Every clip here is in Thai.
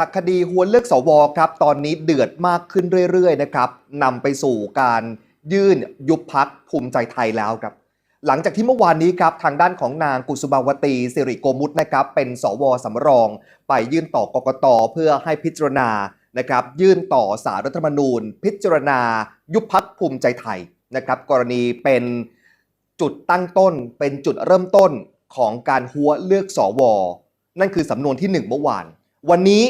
จากคดีหวนเลือกสวครับตอนนี้เดือดมากขึ้นเรื่อยๆนะครับนำไปสู่การยื่นยุบพักภูมิใจไทยแล้วครับ หลังจากที่เมื่อวานนี้ครับทางด้านของนางกุสุบาวตีสิริโกมุตนะครับเป็นสวสำรอง ไปยื่นต่อกกตเพื่อให้พิจารณานะครับยื่นต่อสารรัฐธรรมนูญ พิจารณายุบพักภูมิใจไทยนะครับกรณีเป็นจุดตั้งต้นเป็นจุดเริ่มต้นของการหัวเลือกสว นั่นคือสำนวนที่หนึ่งเมื่อวาน วันนี้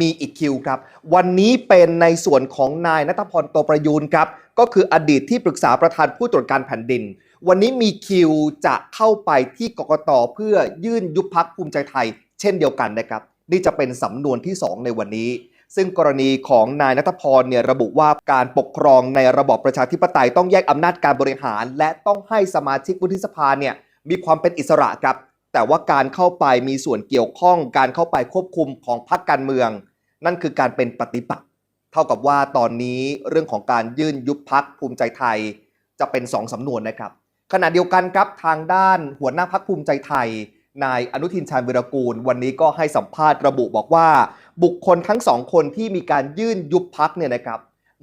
มีอีกคิวครับ วันนี้เป็นในส่วนของนายนัทพรโตประยูนครับ ก็คืออดีตที่ปรึกษาประธานผู้ตรวจการแผ่นดิน วันนี้มีคิวจะเข้าไปที่กกตเพื่อยื่นยุบพักภูมิใจไทย เช่นเดียวกันนะครับ นี่จะเป็นสำนวนที่ 2 ในวันนี้ ซึ่งกรณีของนายนัทพรเนี่ยระบุว่าการปกครองในระบอบประชาธิปไตยต้องแยกอำนาจการบริหาร และต้องให้สมาชิกวุฒิสภาเนี่ยมีความเป็นอิสระครับ แต่ว่าการเข้าไปมีส่วนเกี่ยวข้องการเข้าไปควบคุมของพรรคการเมือง นั่นคือการเป็นปฏิปักษ์เท่ากับว่าตอนนี้เรื่องของการยื่นยุบพักภูมิใจไทย จะเป็น2สำนวนนะครับ ขณะเดียวกันครับทางด้านหัวหน้าพักภูมิใจไทย นายอนุทินชาญวิรกูล วันนี้ก็ให้สัมภาษณ์ระบุบอกว่า บุคคลทั้งสองคนที่มีการยื่นยุบพักเนี่ยนะครับ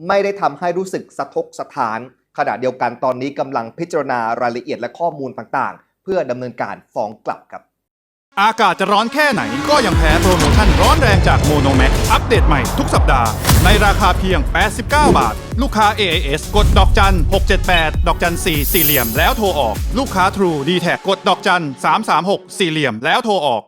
ไม่ได้ทำให้รู้สึกสะทกสถานขณะเดียวกันตอนนี้กำลังพิจารณารายละเอียดและข้อมูลต่างๆ เพื่อดำเนินการฟ้องกลับครับ อากาศจะร้อนแค่ไหนก็ยังแพ้โปรโมชั่นร้อนแรงจากโมโนแม็กอัปเดตใหม่ทุกสัปดาห์ ในราคาเพียง 89 บาท ลูกค้า AIS กดดอกจัน 678 ดอกจัน 4 สี่เหลี่ยมแล้วโทรออก ลูกค้า True d t แทกดดอกจัน 336 สี่เหลี่ยมแล้วโทรออก